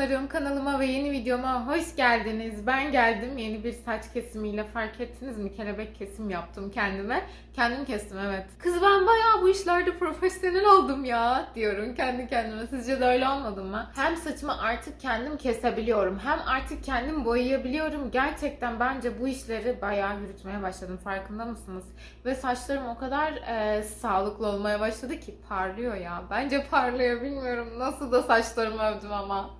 canlarım kanalıma ve yeni videoma hoş geldiniz. Ben geldim yeni bir saç kesimiyle fark ettiniz mi? Kelebek kesim yaptım kendime. Kendim kestim evet. Kız ben bayağı bu işlerde profesyonel oldum ya diyorum kendi kendime. Sizce de öyle olmadı mı? Hem saçımı artık kendim kesebiliyorum hem artık kendim boyayabiliyorum. Gerçekten bence bu işleri bayağı yürütmeye başladım farkında mısınız? Ve saçlarım o kadar e, sağlıklı olmaya başladı ki parlıyor ya. Bence parlıyor bilmiyorum nasıl da saçlarımı övdüm ama.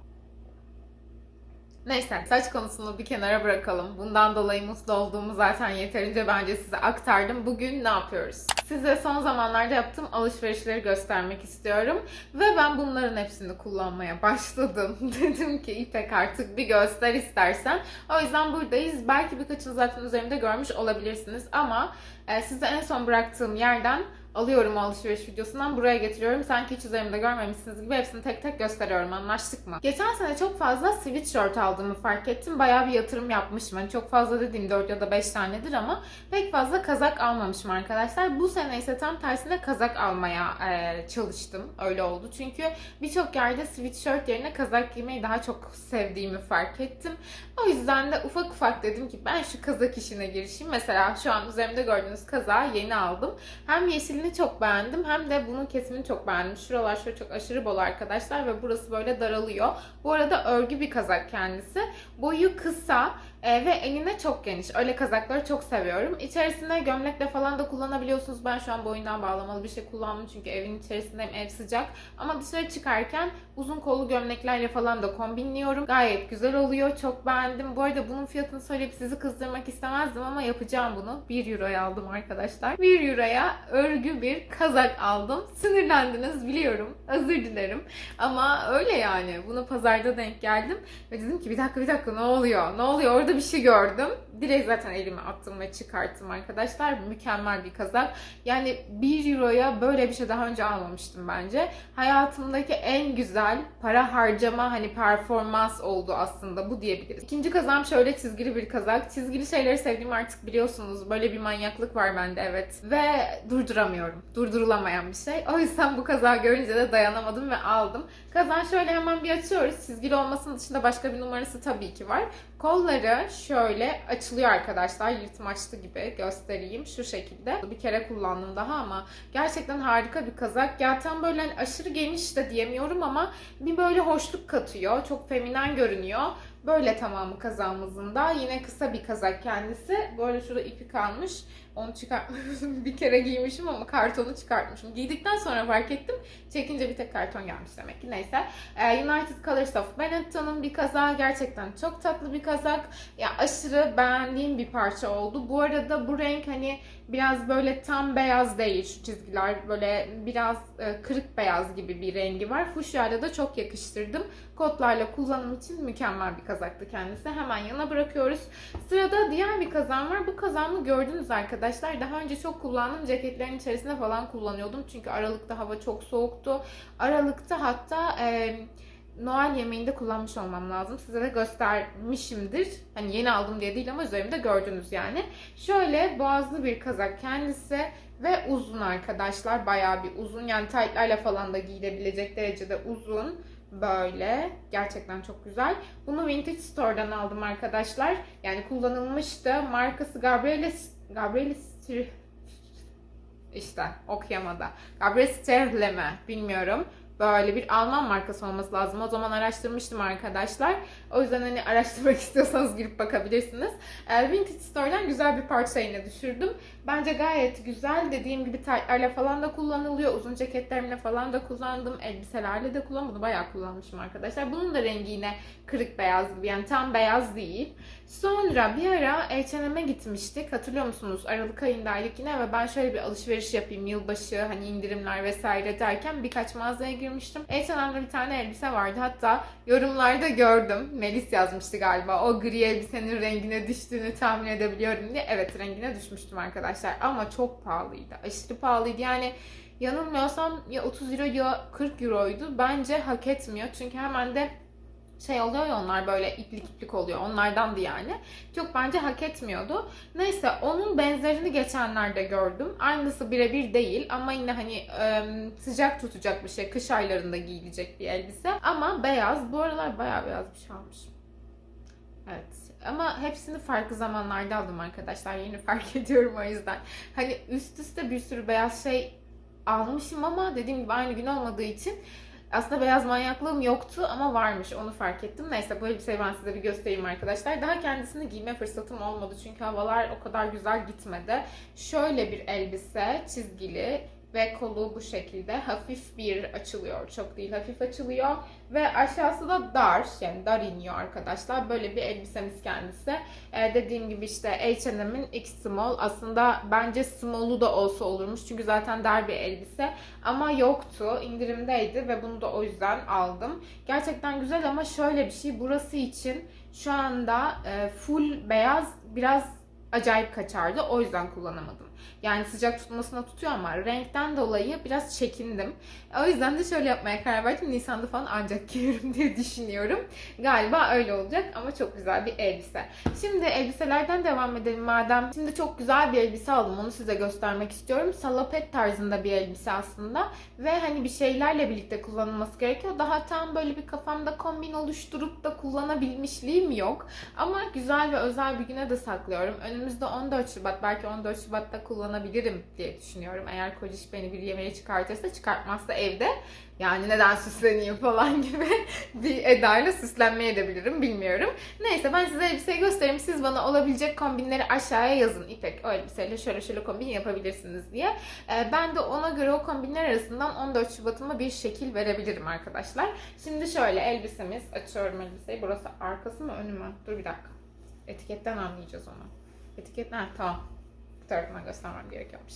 Neyse saç konusunu bir kenara bırakalım. Bundan dolayı mutlu olduğumu zaten yeterince bence size aktardım. Bugün ne yapıyoruz? Size son zamanlarda yaptığım alışverişleri göstermek istiyorum. Ve ben bunların hepsini kullanmaya başladım. Dedim ki İpek artık bir göster istersen. O yüzden buradayız. Belki birkaçını zaten üzerimde görmüş olabilirsiniz. Ama e, size en son bıraktığım yerden alıyorum alışveriş videosundan buraya getiriyorum. Sanki hiç üzerimde görmemişsiniz gibi hepsini tek tek gösteriyorum. Anlaştık mı? Geçen sene çok fazla sweatshirt aldığımı fark ettim. Bayağı bir yatırım yapmışım. Hani çok fazla dediğim 4 ya da 5 tanedir ama pek fazla kazak almamışım arkadaşlar. Bu sene ise tam tersine kazak almaya e, çalıştım. Öyle oldu. Çünkü birçok yerde sweatshirt yerine kazak giymeyi daha çok sevdiğimi fark ettim. O yüzden de ufak ufak dedim ki ben şu kazak işine girişeyim. Mesela şu an üzerimde gördüğünüz kazağı yeni aldım. Hem yeşilini çok beğendim hem de bunun kesimini çok beğendim. Şuralar şöyle çok aşırı bol arkadaşlar ve burası böyle daralıyor. Bu arada örgü bir kazak kendisi. Boyu kısa e, ve enine çok geniş. Öyle kazakları çok seviyorum. İçerisine gömlekle falan da kullanabiliyorsunuz. Ben şu an boyundan bağlamalı bir şey kullandım çünkü evin içerisindeyim, ev sıcak. Ama dışarı çıkarken uzun kollu gömleklerle falan da kombinliyorum. Gayet güzel oluyor. Çok beğendim. Bu arada bunun fiyatını söyleyip sizi kızdırmak istemezdim ama yapacağım bunu. 1 euroya aldım arkadaşlar. 1 euroya örgü bir kazak aldım. Sinirlendiniz biliyorum. Özür dilerim. Ama öyle yani. Bunu pazarda denk geldim. Ve dedim ki bir dakika bir dakika ne oluyor? Ne oluyor? Orada bir şey gördüm. Direkt zaten elime attım ve çıkarttım arkadaşlar. Mükemmel bir kazak. Yani 1 euroya böyle bir şey daha önce almamıştım bence. Hayatımdaki en güzel para harcama hani performans oldu aslında bu diyebiliriz. İkinci kazağım şöyle çizgili bir kazak. Çizgili şeyleri sevdiğimi artık biliyorsunuz. Böyle bir manyaklık var bende evet. Ve durduramıyorum. Durdurulamayan bir şey. O yüzden bu kazağı görünce de dayanamadım ve aldım. Kazağı şöyle hemen bir açıyoruz. Çizgili olmasının dışında başka bir numarası tabii ki var. Kolları şöyle açılıyor arkadaşlar. Yırtmaçlı gibi göstereyim. Şu şekilde. Bir kere kullandım daha ama gerçekten harika bir kazak. Tam böyle hani aşırı geniş de diyemiyorum ama bir böyle hoşluk katıyor. Çok feminen görünüyor. Böyle tamamı kazağımızın da. Yine kısa bir kazak kendisi. Böyle şurada ipi kalmış. Onu çıkartmışım. bir kere giymişim ama kartonu çıkartmışım. Giydikten sonra fark ettim. Çekince bir tek karton gelmiş demek ki. Neyse. Ee, United Colors of Benetton'un bir kazağı. Gerçekten çok tatlı bir kazak. Ya aşırı beğendiğim bir parça oldu. Bu arada bu renk hani biraz böyle tam beyaz değil şu çizgiler. Böyle biraz e, kırık beyaz gibi bir rengi var. Fuşyayla da çok yakıştırdım. Kotlarla kullanım için mükemmel bir kazaktı kendisi. Hemen yana bırakıyoruz. Sırada diğer bir kazan var. Bu kazanı gördünüz arkadaşlar. Daha önce çok kullandım. Ceketlerin içerisinde falan kullanıyordum. Çünkü Aralık'ta hava çok soğuktu. Aralık'ta hatta... E, Noel yemeğinde kullanmış olmam lazım. Size de göstermişimdir. Hani yeni aldım diye değil ama üzerimde gördünüz yani. Şöyle boğazlı bir kazak kendisi ve uzun arkadaşlar. Bayağı bir uzun. Yani taytlarla falan da giyilebilecek derecede uzun. Böyle. Gerçekten çok güzel. Bunu Vintage Store'dan aldım arkadaşlar. Yani kullanılmıştı. Markası Gabriele Gabriele işte okuyamadı. Gabriele Sterle mi? Bilmiyorum böyle bir Alman markası olması lazım. O zaman araştırmıştım arkadaşlar. O yüzden hani araştırmak istiyorsanız girip bakabilirsiniz. E, Vintage Store'dan güzel bir parça yine düşürdüm. Bence gayet güzel. Dediğim gibi taytlarla falan da kullanılıyor. Uzun ceketlerimle falan da kullandım. Elbiselerle de kullandım. Bunu bayağı kullanmışım arkadaşlar. Bunun da rengi yine kırık beyaz gibi. Yani tam beyaz değil. Sonra bir ara H&M'e gitmiştik. Hatırlıyor musunuz? Aralık ayındaydık yine ve ben şöyle bir alışveriş yapayım. Yılbaşı hani indirimler vesaire derken birkaç mağazaya girmiştim. H&M'de bir tane elbise vardı. Hatta yorumlarda gördüm. Melis yazmıştı galiba. O gri elbisenin rengine düştüğünü tahmin edebiliyorum diye. Evet rengine düşmüştüm arkadaşlar. Ama çok pahalıydı. Aşırı pahalıydı. Yani yanılmıyorsam ya 30 euro ya 40 euroydu. Bence hak etmiyor. Çünkü hemen de şey oluyor ya onlar böyle iplik iplik oluyor. Onlardandı yani. Çok bence hak etmiyordu. Neyse onun benzerini geçenlerde gördüm. Aynısı birebir değil ama yine hani e, sıcak tutacak bir şey. Kış aylarında giyilecek bir elbise. Ama beyaz. Bu aralar bayağı beyaz bir şey almış. Evet. Ama hepsini farklı zamanlarda aldım arkadaşlar. Yeni fark ediyorum o yüzden. Hani üst üste bir sürü beyaz şey almışım ama dediğim gibi aynı gün olmadığı için aslında beyaz manyaklığım yoktu ama varmış onu fark ettim. Neyse bu elbiseyi ben size bir göstereyim arkadaşlar. Daha kendisini giyme fırsatım olmadı çünkü havalar o kadar güzel gitmedi. Şöyle bir elbise çizgili ve kolu bu şekilde hafif bir açılıyor. Çok değil hafif açılıyor. Ve aşağısı da dar yani dar iniyor arkadaşlar. Böyle bir elbisemiz kendisi. Ee, dediğim gibi işte H&M'in X small. Aslında bence small'u da olsa olurmuş. Çünkü zaten dar bir elbise. Ama yoktu. indirimdeydi ve bunu da o yüzden aldım. Gerçekten güzel ama şöyle bir şey. Burası için şu anda e, full beyaz biraz acayip kaçardı. O yüzden kullanamadım. Yani sıcak tutmasına tutuyor ama renkten dolayı biraz çekindim. O yüzden de şöyle yapmaya karar verdim. Nisan'da falan ancak giyerim diye düşünüyorum. Galiba öyle olacak ama çok güzel bir elbise. Şimdi elbiselerden devam edelim madem. Şimdi çok güzel bir elbise aldım. Onu size göstermek istiyorum. Salopet tarzında bir elbise aslında. Ve hani bir şeylerle birlikte kullanılması gerekiyor. Daha tam böyle bir kafamda kombin oluşturup da kullanabilmişliğim yok. Ama güzel ve özel bir güne de saklıyorum. Önümüzde 14 Şubat. Belki 14 Şubat'ta kullanabilirim diye düşünüyorum. Eğer kociş beni bir yemeğe çıkartırsa çıkartmazsa evde yani neden süsleneyim falan gibi bir edayla süslenmeye edebilirim bilmiyorum. Neyse ben size elbiseyi göstereyim. Siz bana olabilecek kombinleri aşağıya yazın. İpek o elbiseyle şöyle şöyle kombin yapabilirsiniz diye. Ee, ben de ona göre o kombinler arasından 14 Şubat'ıma bir şekil verebilirim arkadaşlar. Şimdi şöyle elbisemiz. Açıyorum elbiseyi. Burası arkası mı önü mü? Dur bir dakika. Etiketten anlayacağız onu. Etiketten tamam. Tarafından göstermem gerekiyormuş.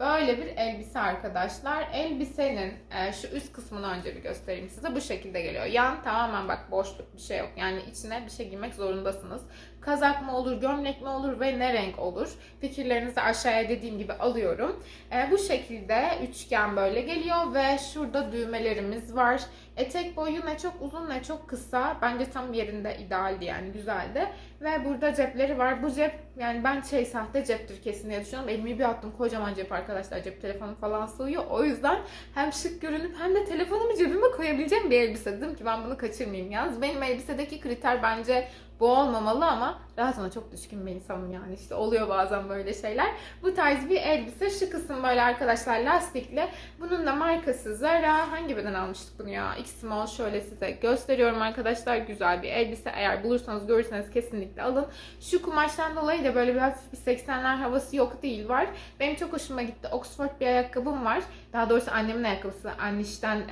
Böyle bir elbise arkadaşlar. Elbisenin e, şu üst kısmını önce bir göstereyim size. Bu şekilde geliyor. Yan tamamen bak boşluk bir şey yok. Yani içine bir şey giymek zorundasınız. Kazak mı olur, gömlek mi olur ve ne renk olur? Fikirlerinizi aşağıya dediğim gibi alıyorum. E, bu şekilde üçgen böyle geliyor ve şurada düğmelerimiz var. Etek boyu ne çok uzun ne çok kısa. Bence tam yerinde idealdi yani güzeldi. Ve burada cepleri var. Bu cep yani ben şey sahte ceptir kesin diye düşünüyorum. Elimi bir attım kocaman cep arkadaşlar. Cep telefonu falan sığıyor. O yüzden hem şık görünüp hem de telefonumu cebime koyabileceğim bir elbise. Dedim ki ben bunu kaçırmayayım yalnız. Benim elbisedeki kriter bence bu olmamalı ama rahatına çok düşkün bir insanım yani işte oluyor bazen böyle şeyler. Bu tarz bir elbise şu kısım böyle arkadaşlar lastikli. Bunun da markası Zara. Hangi beden almıştık bunu ya? X small şöyle size gösteriyorum arkadaşlar. Güzel bir elbise. Eğer bulursanız görürseniz kesinlikle alın. Şu kumaştan dolayı da böyle biraz bir 80'ler havası yok değil var. Benim çok hoşuma gitti. Oxford bir ayakkabım var. Daha doğrusu annemin ayakkabısı. Annişten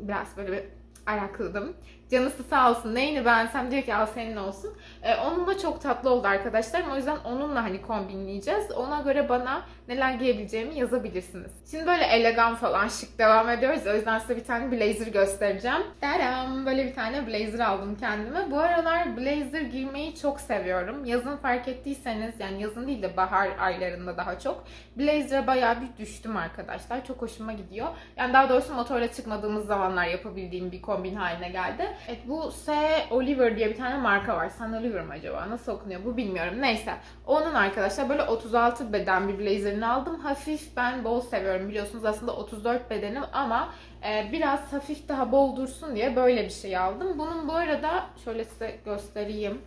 biraz böyle bir arakladım. Canısı sağ olsun. Neyini beğensem diyor ki al senin olsun. Ee, onunla çok tatlı oldu arkadaşlar. O yüzden onunla hani kombinleyeceğiz. Ona göre bana neler giyebileceğimi yazabilirsiniz. Şimdi böyle elegan falan şık devam ediyoruz. O yüzden size bir tane blazer göstereceğim. Tadam! Böyle bir tane blazer aldım kendime. Bu aralar blazer giymeyi çok seviyorum. Yazın fark ettiyseniz yani yazın değil de bahar aylarında daha çok. Blazer'a bayağı bir düştüm arkadaşlar. Çok hoşuma gidiyor. Yani daha doğrusu motorla çıkmadığımız zamanlar yapabildiğim bir kombin haline geldi. Evet bu S. Oliver diye bir tane marka var. San Oliver mı acaba? Nasıl okunuyor bu bilmiyorum. Neyse. Onun arkadaşlar böyle 36 beden bir blazerini aldım. Hafif ben bol seviyorum. Biliyorsunuz aslında 34 bedenim ama e, biraz hafif daha bol dursun diye böyle bir şey aldım. Bunun bu arada şöyle size göstereyim.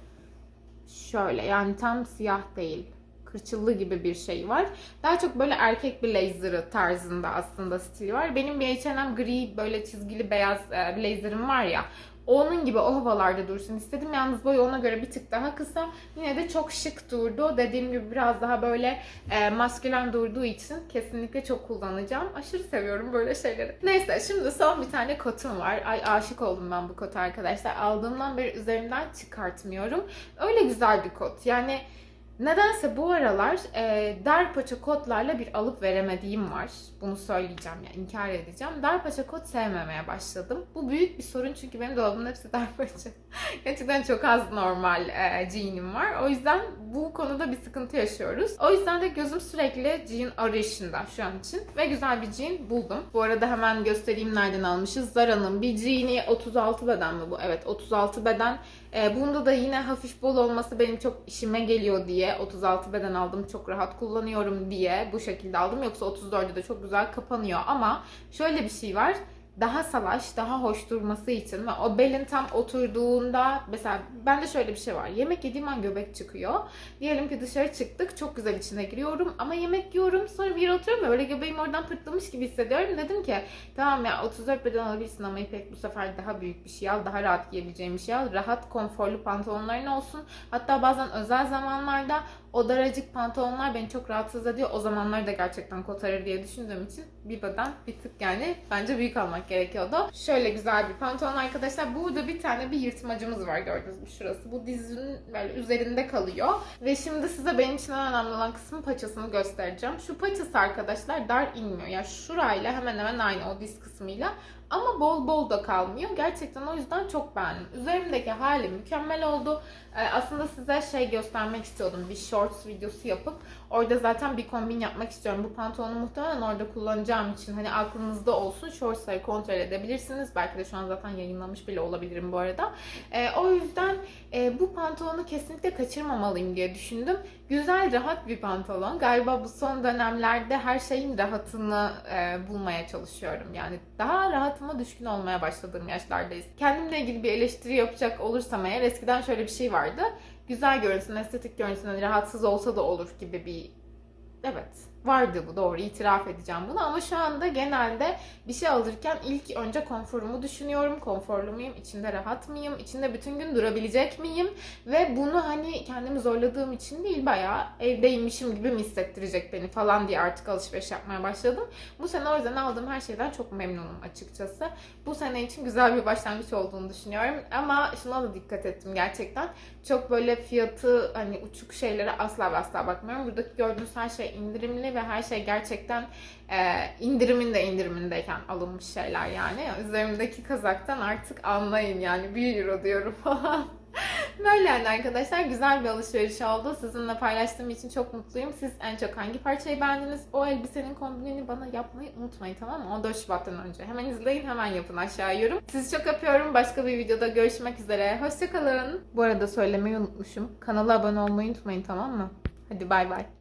Şöyle yani tam siyah değil kırçıllı gibi bir şey var. Daha çok böyle erkek blazer'ı tarzında aslında stili var. Benim bir H&M gri böyle çizgili beyaz e, blazer'ım var ya. Onun gibi o havalarda dursun istedim. Yalnız boyu ona göre bir tık daha kısa. Yine de çok şık durdu. Dediğim gibi biraz daha böyle e, maskülen durduğu için kesinlikle çok kullanacağım. Aşırı seviyorum böyle şeyleri. Neyse şimdi son bir tane kotum var. Ay aşık oldum ben bu kota arkadaşlar. Aldığımdan beri üzerimden çıkartmıyorum. Öyle güzel bir kot. Yani Nedense bu aralar e, dar paça kotlarla bir alıp veremediğim var. Bunu söyleyeceğim yani inkar edeceğim. Dar paça kot sevmemeye başladım. Bu büyük bir sorun çünkü benim dolabımın hepsi dar paça. Gerçekten çok az normal e, jeanim var. O yüzden bu konuda bir sıkıntı yaşıyoruz. O yüzden de gözüm sürekli jean arayışında şu an için. Ve güzel bir jean buldum. Bu arada hemen göstereyim nereden almışız. Zara'nın bir jean'i 36 beden mi bu? Evet 36 beden. E, bunda da yine hafif bol olması benim çok işime geliyor diye 36 beden aldım. Çok rahat kullanıyorum diye bu şekilde aldım. Yoksa 34'de de çok güzel kapanıyor. Ama şöyle bir şey var daha salaş, daha hoş durması için ve o belin tam oturduğunda mesela bende şöyle bir şey var. Yemek yediğim an göbek çıkıyor. Diyelim ki dışarı çıktık. Çok güzel içine giriyorum ama yemek yiyorum. Sonra bir yere oturuyorum ve böyle göbeğim oradan pırtlamış gibi hissediyorum. Dedim ki tamam ya 34 beden alabilirsin ama İpek bu sefer daha büyük bir şey al. Daha rahat giyebileceğim bir şey al. Rahat, konforlu pantolonların olsun. Hatta bazen özel zamanlarda o daracık pantolonlar beni çok rahatsız ediyor. O zamanlar da gerçekten kotarır diye düşündüğüm için bir beden bir tık yani bence büyük almak gerekiyordu. Şöyle güzel bir pantolon arkadaşlar. Burada bir tane bir yırtmacımız var gördüğünüz gibi şurası. Bu dizinin böyle üzerinde kalıyor. Ve şimdi size benim için en önemli olan kısmın paçasını göstereceğim. Şu paçası arkadaşlar dar inmiyor. Yani şurayla hemen hemen aynı o diz kısmıyla. Ama bol bol da kalmıyor. Gerçekten o yüzden çok beğendim. Üzerimdeki hali mükemmel oldu. Ee, aslında size şey göstermek istiyordum. Bir shorts videosu yapıp orada zaten bir kombin yapmak istiyorum. Bu pantolonu muhtemelen orada kullanacağım için hani aklınızda olsun. Shortsları kontrol edebilirsiniz. Belki de şu an zaten yayınlamış bile olabilirim bu arada. Ee, o yüzden e, bu pantolonu kesinlikle kaçırmamalıyım diye düşündüm. Güzel, rahat bir pantolon. Galiba bu son dönemlerde her şeyin rahatını e, bulmaya çalışıyorum. Yani daha rahatıma düşkün olmaya başladığım yaşlardayız. Kendimle ilgili bir eleştiri yapacak olursam eğer eskiden şöyle bir şey vardı. Güzel görünsün, estetik görünsün, hani rahatsız olsa da olur gibi bir Evet vardı bu doğru itiraf edeceğim bunu ama şu anda genelde bir şey alırken ilk önce konforumu düşünüyorum. Konforlu muyum? İçinde rahat mıyım? İçinde bütün gün durabilecek miyim? Ve bunu hani kendimi zorladığım için değil bayağı evdeymişim gibi mi hissettirecek beni falan diye artık alışveriş yapmaya başladım. Bu sene o yüzden aldığım her şeyden çok memnunum açıkçası. Bu sene için güzel bir başlangıç olduğunu düşünüyorum. Ama şuna da dikkat ettim gerçekten. Çok böyle fiyatı hani uçuk şeylere asla ve asla bakmıyorum. Buradaki gördüğünüz her şey ve her şey gerçekten e, indirimin de indirimindeyken alınmış şeyler yani. Üzerimdeki kazaktan artık anlayın yani 1 euro diyorum falan. Böyle yani arkadaşlar güzel bir alışveriş oldu. Sizinle paylaştığım için çok mutluyum. Siz en çok hangi parçayı beğendiniz? O elbisenin kombinini bana yapmayı unutmayın tamam mı? 14 Şubat'tan önce. Hemen izleyin hemen yapın aşağı yorum. Sizi çok öpüyorum. Başka bir videoda görüşmek üzere. Hoşçakalın. Bu arada söylemeyi unutmuşum. Kanala abone olmayı unutmayın tamam mı? Hadi bay bay.